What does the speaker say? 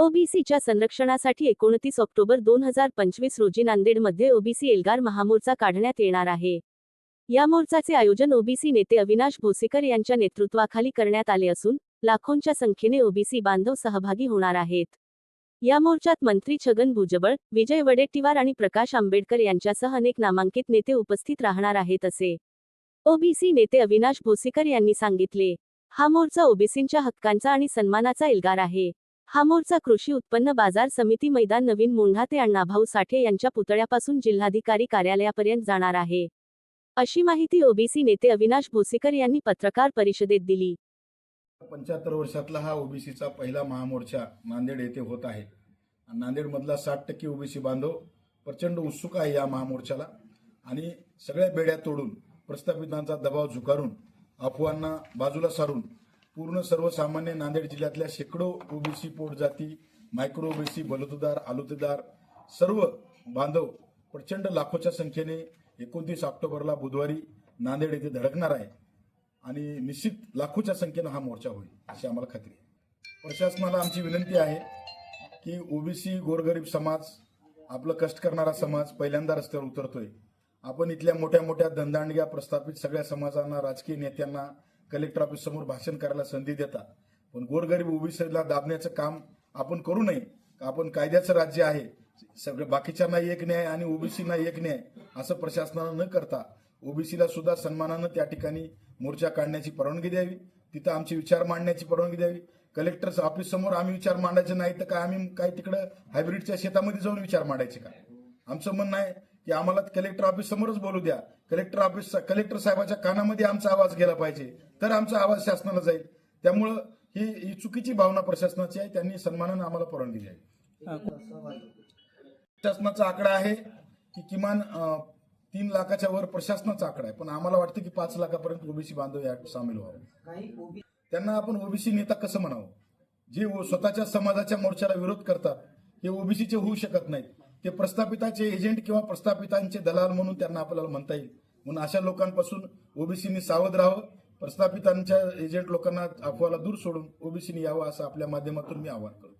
ओबीसीच्या संरक्षणासाठी एकोणतीस ऑक्टोबर दोन हजार पंचवीस रोजी नांदेडमध्ये ओबीसी एल्गार महामोर्चा काढण्यात येणार आहे. या मोर्चाचे आयोजन ओबीसी नेते अविनाश भोसेकर यांच्या नेतृत्वाखाली करण्यात आले असून लाखोंच्या संख्येने ओबीसी बांधव सहभागी होणार आहेत. या मोर्चात मंत्री छगन भुजबळ विजय वडेट्टीवार आणि प्रकाश आंबेडकर यांच्यासह अनेक नामांकित नेते उपस्थित राहणार आहेत असे. ओबीसी नेते अविनाश भोसेकर यांनी सांगितले. हा मोर्चा ओबीसींच्या हक्कांचा आणि सन्मानाचा एल्गार आहे. हा मोर्चा कृषी उत्पन्न बाजार समिती मैदान नवीन मुंढा ते अण्णाभाऊ साठे यांच्या पुतळ्यापासून जिल्हाधिकारी कार्यालयापर्यंत जाणार आहे. अशी माहिती ओबीसी नेते अविनाश भोसेकर यांनी पत्रकार परिषदेत दिली. पंच्याहत्तर वर्षातला हा ओबीसीचा पहिला महामोर्चा नांदेड येथे होत आहे. नांदेडमधला साठ टक्के ओबीसी बांधव प्रचंड उत्सुक आहे या महामोर्चाला. आणि सगळ्या बेड्या तोडून प्रस्थापितांचा दबाव झुकारून अफवांना बाजूला सारून पूर्ण सर्वसामान्य नांदेड जिल्ह्यातल्या शेकडो ओबीसी पोटजाती मायक्रो ओबीसी बलुतेदार आलुतेदार सर्व बांधव प्रचंड लाखोच्या संख्येने एकोणतीस ऑक्टोबरला बुधवारी नांदेड येथे धडकणार आहे आणि निश्चित लाखोच्या संख्येनं हा मोर्चा होईल अशी आम्हाला खात्री आहे. प्रशासनाला आमची विनंती आहे की ओबीसी गोरगरीब समाज आपलं कष्ट करणारा समाज पहिल्यांदा रस्त्यावर उतरतोय. आपण इथल्या मोठ्या मोठ्या धंदांडग्या प्रस्थापित सगळ्या समाजांना राजकीय नेत्यांना कलेक्टर ऑफिस समोर भाषण करायला संधी देता पण गोरगरीब ओबीसीला दाबण्याचं काम आपण करू नये. आपण कायद्याचं राज्य आहे. सगळं बाकीच्यांना एक न्याय आणि ओबीसीना एक न्याय असं प्रशासनानं न करता ओबीसीला सुद्धा सन्मानानं त्या ठिकाणी मोर्चा काढण्याची परवानगी द्यावी. तिथं आमचे विचार मांडण्याची परवानगी द्यावी. कलेक्टर ऑफिस समोर आम्ही विचार मांडायचे नाही तर काय आम्ही काय तिकडं हायब्रिडच्या शेतामध्ये जाऊन विचार मांडायचे का? आमचं म्हणणं आहे की आम्हाला कलेक्टर ऑफिस समोरच बोलू द्या. कलेक्टर ऑफिस कलेक्टर साहेबाच्या कानामध्ये आमचा आवाज गेला पाहिजे. तर आमचा आवाज शासनाला जाईल. त्यामुळं ही ही चुकीची भावना प्रशासनाची आहे. त्यांनी सन्मानानं आम्हाला परवानगी द्यावी प्रशासनाचा आकडा आहे की किमान तीन लाखाच्या वर प्रशासनाचा आकडा आहे. पण आम्हाला वाटतं की पाच लाखापर्यंत ओबीसी बांधव यात सामील व्हावं. त्यांना आपण ओबीसी नेता कसं म्हणावं? जे स्वतःच्या समाजाच्या मोर्चाला विरोध करतात हे ओबीसीचे होऊ शकत नाहीत. ते प्रस्थापिताचे एजंट किंवा प्रस्थापितांचे दलाल म्हणून त्यांना आपल्याला म्हणता येईल. म्हणून अशा लोकांपासून ओबीसीनी सावध राहावं. प्रस्थापितांच्या एजंट लोकांना अफवाला दूर सोडून ओबीसीनी यावं असं आपल्या माध्यमातून मी आवाहन करतो.